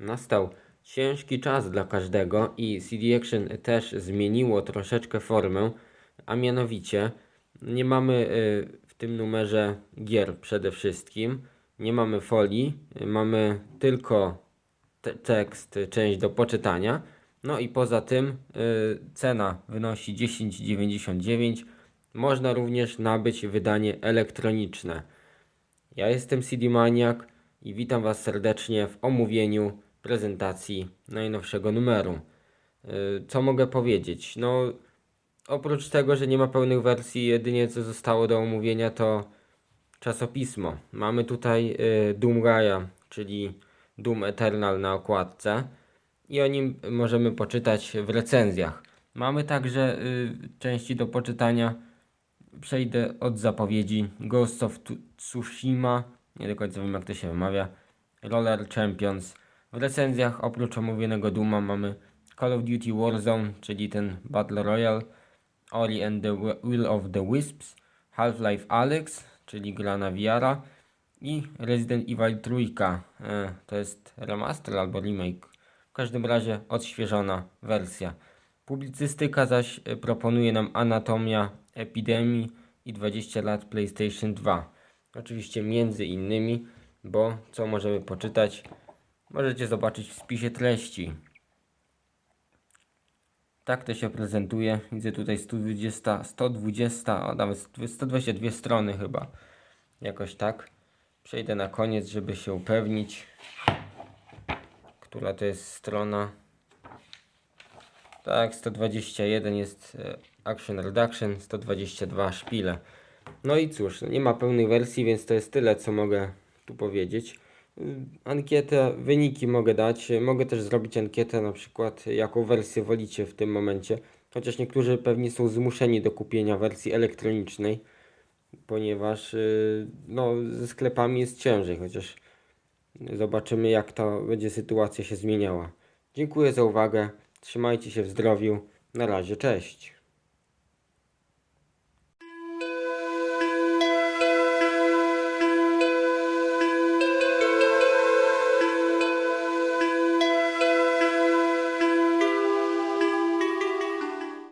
Nastał ciężki czas dla każdego i CD Action też zmieniło troszeczkę formę, a mianowicie nie mamy y, w tym numerze gier przede wszystkim, nie mamy folii, mamy tylko te tekst, część do poczytania. No i poza tym y, cena wynosi 10,99. Można również nabyć wydanie elektroniczne. Ja jestem CD Maniak i witam Was serdecznie w omówieniu prezentacji najnowszego numeru. Y, Co mogę powiedzieć? No, oprócz tego, że nie ma pełnych wersji, jedynie co zostało do omówienia to czasopismo. Mamy tutaj y, Doom Gaia, czyli Doom Eternal na okładce i o nim możemy poczytać w recenzjach. Mamy także y, części do poczytania. Przejdę od zapowiedzi Ghost of Tsushima, nie do końca wiem jak to się wymawia, Roller Champions. W recenzjach oprócz omówionego Duma mamy Call of Duty Warzone, czyli ten Battle Royale, Ori and the Wi- Will of the Wisps, Half-Life Alyx, czyli gra na i Resident Evil 3. E, to jest remaster albo remake. W każdym razie odświeżona wersja. Publicystyka zaś e, proponuje nam Anatomia Epidemii i 20 lat PlayStation 2. Oczywiście między innymi, bo co możemy poczytać, możecie zobaczyć w spisie treści. Tak to się prezentuje. Widzę tutaj 120, 120, a nawet 122 strony chyba. Jakoś tak. Przejdę na koniec, żeby się upewnić, która to jest strona. Tak, 121 jest e, Action Reduction, 122 szpile. No i cóż, no nie ma pełnej wersji, więc to jest tyle, co mogę tu powiedzieć. Y, Ankietę, wyniki mogę dać. Mogę też zrobić ankietę, na przykład jaką wersję wolicie w tym momencie. Chociaż niektórzy pewnie są zmuszeni do kupienia wersji elektronicznej, ponieważ y, no, ze sklepami jest ciężej, chociaż zobaczymy jak to będzie sytuacja się zmieniała. Dziękuję za uwagę. Trzymajcie się w zdrowiu. Na razie, cześć.